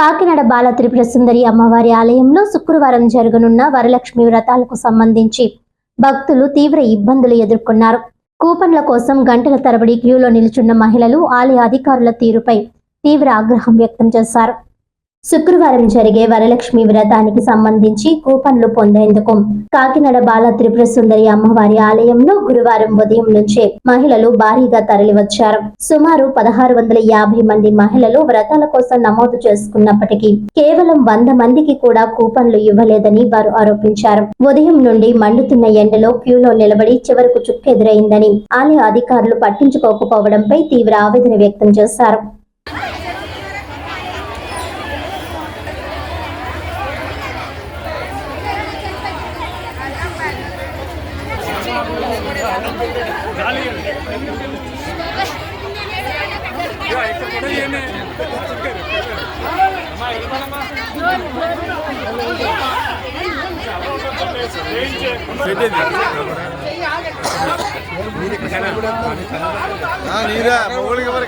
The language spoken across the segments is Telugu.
కాకినాడ బాల త్రిపుర సుందరి అమ్మవారి ఆలయంలో శుక్రవారం జరగనున్న వరలక్ష్మి వ్రతాలకు సంబంధించి భక్తులు తీవ్ర ఇబ్బందులు ఎదుర్కొన్నారు. కూపన్ల కోసం గంటల తరబడి క్యూలో నిలుచున్న మహిళలు ఆలయ అధికారుల తీరుపై తీవ్ర ఆగ్రహం వ్యక్తం చేశారు. శుక్రవారం జరిగే వరలక్ష్మి వ్రతానికి సంబంధించి కూపన్లు పొందేందుకు కాకినాడ బాల త్రిపుర సుందరి అమ్మవారి ఆలయంలో గురువారం ఉదయం నుంచే మహిళలు భారీగా తరలివచ్చారు. సుమారు పదహారు వందల యాభై మంది మహిళలు వ్రతాల కోసం నమోదు చేసుకున్నప్పటికీ కేవలం వంద మందికి కూడా కూపన్లు ఇవ్వలేదని వారు ఆరోపించారు. ఉదయం నుండి మండుతున్న ఎండలో క్యూలో నిలబడి చివరకు చుక్కెదురైందని ఆలయ అధికారులు పట్టించుకోకపోవడంపై తీవ్ర ఆవేదన వ్యక్తం చేశారు. ఆ, నీరా మొగుడికి ఎవరు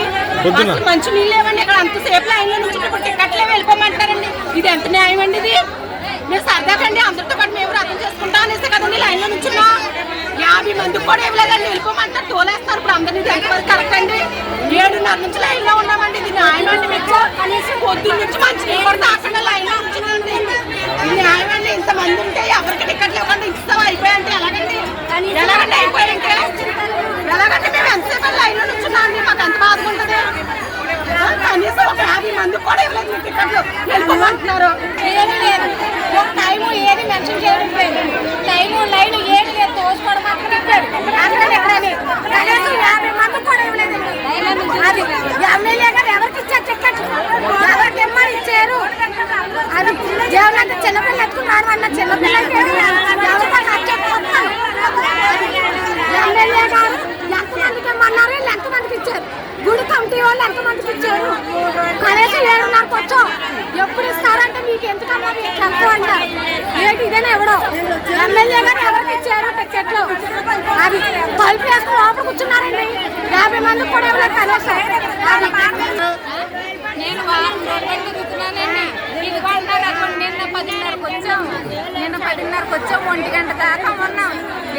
పొద్దున. మంచి నీళ్ళు ఇవ్వండి ఇక్కడ అంతసేపు లైన్లో నుంచి ఇప్పుడు టికెట్లే వెళ్ళిపోమంటారండి. ఇది ఎంత న్యాయం అండి ఇది మీరు సరదాకండి అందరితో పాటు మేము అర్థం చేసుకుంటాం అనేసి కదండి లైన్లో నుంచున్నా. యాభై మందికి కూడా ఇవ్వలేదండి. వెళ్ళిపోమంటారు తోలేస్తారు. ఇప్పుడు అందరినీ ఇది కరెక్ట్ అండి ఏడున్నర నుంచి లైన్లో ఉన్నామండి. ఇది న్యాయం అండి మీకు. కనీసం పొద్దున్న నుంచి మంచి నీళ్ళు కూడా తాకుండా లైన్లో ఉంచున్నాండి ఇది న్యాయం అండి ఇంతమంది ఉంటే ఎవరికి టికెట్లు ఇవ్వండి ఇస్తాం అయిపోయాయంటే ఎలాగండి ఎలాగండి అయిపోయాయంటే ఎలాగంటే మేము ఎంతసేపు లైన్లో నుంచున్నాం అండి మాకు ఎంత బాధగా ఉంటుంది కనీసం ఒక యాభై మంది కూడా ఇవ్వలేదు మీ టికెట్లు అంటున్నారు. ఏది లేదు. ఒక టైము ఏది మెన్షన్ చేయడం లేదు టైము లైన్ ఏది లేదు. తోసుకోవడం మాత్రం అక్కడ ఎక్కడని. కనీసం యాభై మంది కూడా ఇవ్వలేదండి అది ఎమ్మెల్యే గారు ఎవరికి ఇచ్చారు టికెట్ ఎవరికి ఇమ్మని ఇచ్చారు? అది చిన్నపిల్ల ఎత్తుకున్నారు అన్న చిన్నపిల్లలకి ఎమ్మెల్యే గారు ఎవరికి ఇచ్చారు? టికెట్లు? అది తలుపు వేసుకుని లోపల కూర్చున్నారండి. యాభై మంది కూడా కనీసం. అది నేను వారం రోజులు అక్కడ నిన్న పదిన్నరకు వచ్చాం నిన్న పదిన్నరకు వచ్చాం ఒంటి గంట దాకా ఉన్నాం.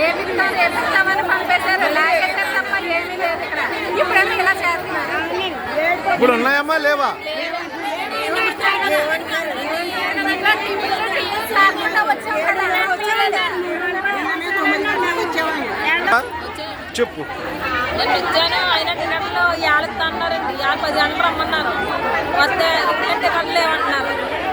ఏమి ఇస్తాం ఏమి ఇస్తామని పంపేశారు. లాగేశారు తప్ప ఏమీ లేదు ఇక్కడ. ఇప్పుడేమో ఇలా చేస్తున్నారు? ఇప్పుడు ఉన్నాయమ్మా లేవా? చెప్పు. నేను వచ్చాను ఆయన టికెట్లు ఏళ్ళకి అన్నారండి. ఏళ్ళ పది గంటలు రమ్మన్నారు. వస్తే టికెట్లు లేవంటున్నారు